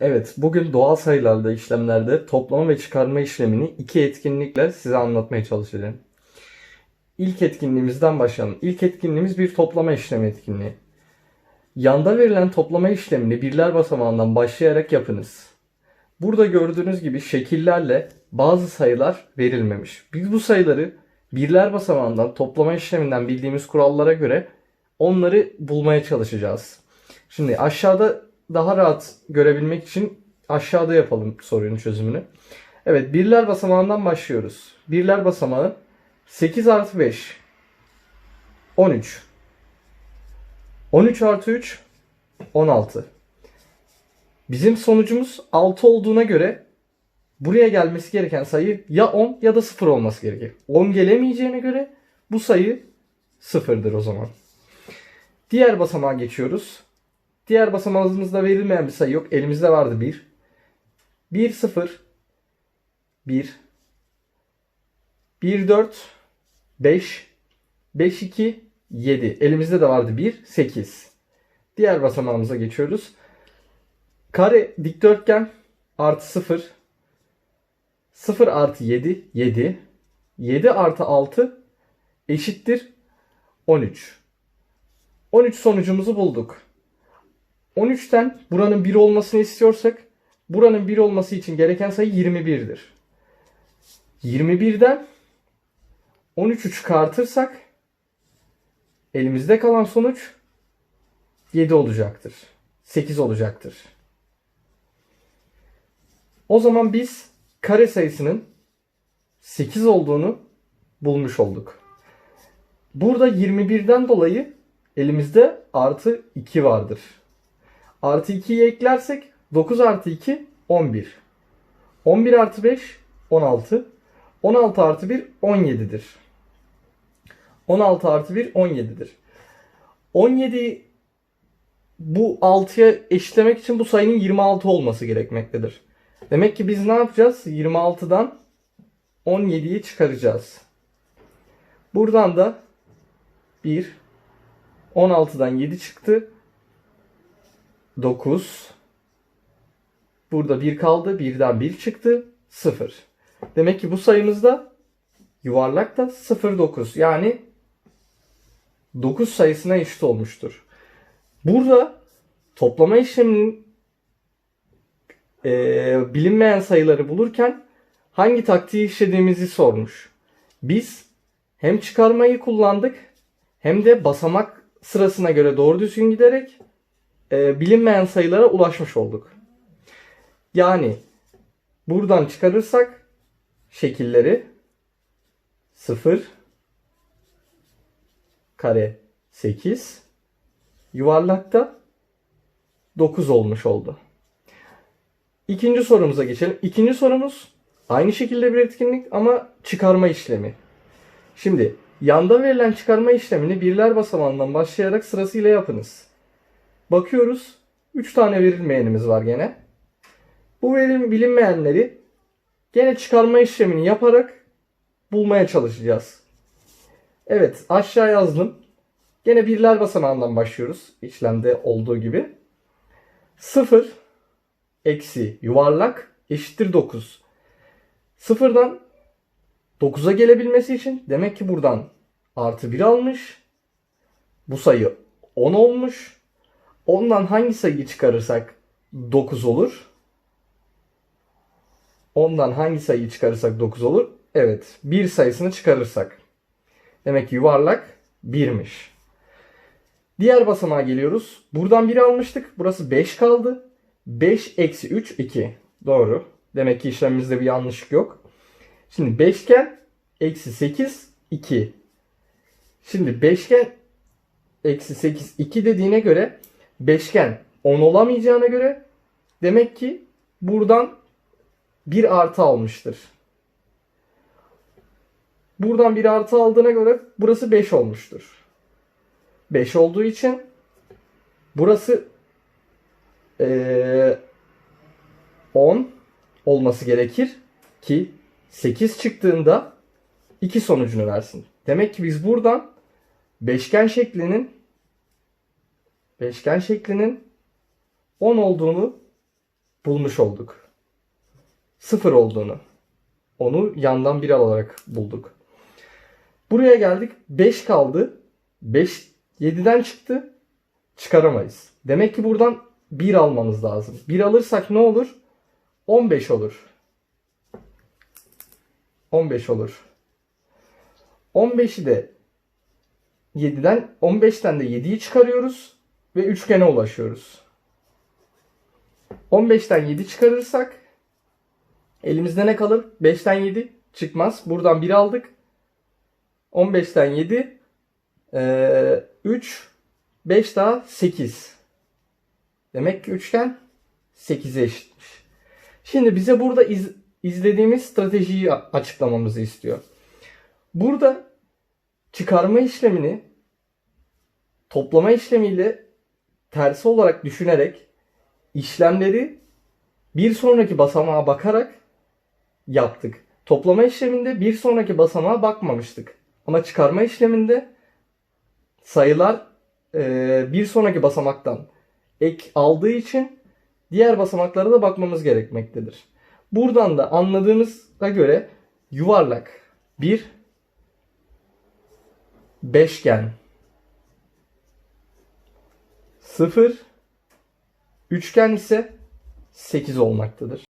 Evet, bugün doğal sayılarda işlemlerde toplama ve çıkarma işlemini iki etkinlikle size anlatmaya çalışacağım. İlk etkinliğimizden başlayalım. İlk etkinliğimiz bir toplama işlemi etkinliği. Yanda verilen toplama işlemini birler basamağından başlayarak yapınız. Burada gördüğünüz gibi şekillerle bazı sayılar verilmemiş. Biz bu sayıları birler basamağından toplama işleminden bildiğimiz kurallara göre onları bulmaya çalışacağız. Şimdi aşağıda daha rahat görebilmek için aşağıda yapalım sorunun çözümünü. Evet birler basamağından başlıyoruz. Birler basamağı 8 artı 5 13 13 artı 3 16 Bizim sonucumuz 6 olduğuna göre buraya gelmesi gereken sayı ya 10 ya da 0 olması gerekir. 10 gelemeyeceğine göre bu sayı 0'dır o zaman. Diğer basamağa geçiyoruz. Diğer basamağımızda verilmeyen bir sayı yok. Elimizde vardı 1. 1 0 1 1 4 5 5 2 7. Elimizde de vardı 1 8. Diğer basamağımıza geçiyoruz. Kare dikdörtgen artı 0 0 artı 7 7 7 artı 6 eşittir 13. 13 sonucumuzu bulduk. 13'ten buranın 1 olmasını istiyorsak buranın 1 olması için gereken sayı 21'dir. 21'den 13'ü çıkartırsak elimizde kalan sonuç 7 olacaktır. 8 olacaktır. O zaman biz kare sayısının 8 olduğunu bulmuş olduk. Burada 21'den dolayı elimizde artı 2 vardır. Artı 2'yi eklersek 9 artı 2 11. 11 artı 5 16. 16 artı 1 17'dir. 16 artı 1 17'dir. 17'yi bu 6'ya eşitlemek için bu sayının 26 olması gerekmektedir. Demek ki biz ne yapacağız? 26'dan 17'yi çıkaracağız. Buradan da 1 16'dan 7 çıktı. 9 Burada 1 kaldı. 1'den 1 çıktı. 0. Demek ki bu sayımızda yuvarlak da 0 9. Yani 9 sayısına eşit olmuştur. Burada toplama işleminin e, bilinmeyen sayıları bulurken hangi taktiği işlediğimizi sormuş. Biz hem çıkarmayı kullandık hem de basamak sırasına göre doğru düzgün giderek e, bilinmeyen sayılara ulaşmış olduk. Yani buradan çıkarırsak şekilleri 0 kare 8 yuvarlakta 9 olmuş oldu. İkinci sorumuza geçelim. İkinci sorumuz aynı şekilde bir etkinlik ama çıkarma işlemi. Şimdi yanda verilen çıkarma işlemini birler basamağından başlayarak sırasıyla yapınız. Bakıyoruz. 3 tane verilmeyenimiz var gene. Bu verim bilinmeyenleri gene çıkarma işlemini yaparak bulmaya çalışacağız. Evet aşağı yazdım. Gene birler basamağından başlıyoruz. İşlemde olduğu gibi. 0 eksi yuvarlak eşittir 9. Sıfırdan 9'a gelebilmesi için demek ki buradan artı 1 almış. Bu sayı 10 olmuş. Ondan hangi sayıyı çıkarırsak 9 olur? Ondan hangi sayıyı çıkarırsak 9 olur? Evet. 1 sayısını çıkarırsak. Demek ki yuvarlak 1'miş. Diğer basamağa geliyoruz. Buradan 1 almıştık. Burası 5 kaldı. 5 eksi 3 2. Doğru. Demek ki işlemimizde bir yanlışlık yok. Şimdi beşgen eksi 8 2. Şimdi beşgen eksi 8 2 dediğine göre beşgen 10 olamayacağına göre demek ki buradan bir artı almıştır. Buradan bir artı aldığına göre burası 5 olmuştur. 5 olduğu için burası ee, 10 olması gerekir ki 8 çıktığında 2 sonucunu versin. Demek ki biz buradan beşgen şeklinin beşgen şeklinin 10 olduğunu bulmuş olduk. Sıfır olduğunu. Onu yandan bir alarak bulduk. Buraya geldik. 5 kaldı. 5 7'den çıktı. Çıkaramayız. Demek ki buradan 1 almamız lazım. 1 alırsak ne olur? 15 olur. 15 olur. 15'i de 7'den 15'ten de 7'yi çıkarıyoruz ve üçgene ulaşıyoruz. 15'ten 7 çıkarırsak elimizde ne kalır? 5'ten 7 çıkmaz. Buradan 1 aldık. 15'ten 7 eee, 3 5 daha 8. Demek ki üçgen 8'e eşitmiş. Şimdi bize burada iz- izlediğimiz stratejiyi açıklamamızı istiyor. Burada çıkarma işlemini toplama işlemiyle tersi olarak düşünerek işlemleri bir sonraki basamağa bakarak yaptık. Toplama işleminde bir sonraki basamağa bakmamıştık. Ama çıkarma işleminde sayılar eee, bir sonraki basamaktan ek aldığı için diğer basamaklara da bakmamız gerekmektedir. Buradan da anladığımıza göre yuvarlak bir beşgen 0 üçgen ise 8 olmaktadır.